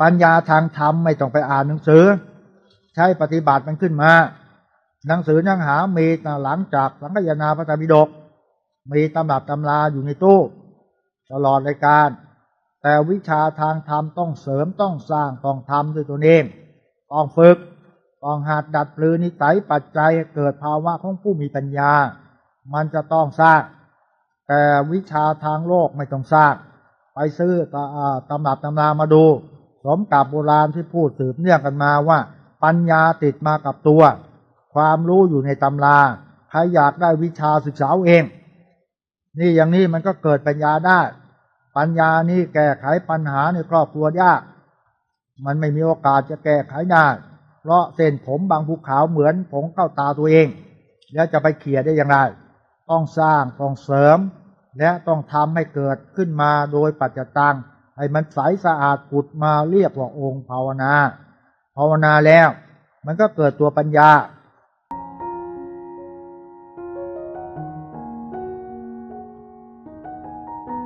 ปัญญาทางธรรมไม่ต้องไปอ่านหนังสือ ใช้ปฏิบัติมันขึ้นมา หนังสือยังหามีหลังจากสังคยนาพระธรรมิฎกมีตำรับตำราอยู่ในตู้ ตลอดรายการ แต่วิชาทางธรรมต้องเสริมต้องสร้างต้องทำด้วยตัวเองต้องฝึกต้องหัดดัดปลือนิสัยปัจจัยเกิดภาวะของผู้มีปัญญา มันจะต้องสร้าง แต่วิชาทางโลกไม่ต้องสร้าง ไปซื้อตะอ่าตำรับตำรามาดู สมกับโบราณที่พูดสืบเนื่องกันมาว่า ปัญญาติดมากับตัว ความรู้อยู่ในตำราใครอยากได้วิชาศึกษาเอง นี่อย่างนี้มันก็เกิดปัญญาได้ ปัญญานี่แก้ไขปัญหาในครอบครัวยาก มันไม่มีโอกาสจะแก้ไขได้เพราะเส้นผมบางภูเขาเหมือนผงเข้าตาตัวเอง แล้วจะไปเขี่ยได้อย่างไร ต้องสร้างต้องเสริม และต้องทำให้เกิดขึ้นมาโดยปัจจตัง ให้มันใสสะอาดผุดมาเรียกว่าองค์ภาวนา ภาวนาแล้ว มันก็เกิดตัวปัญญา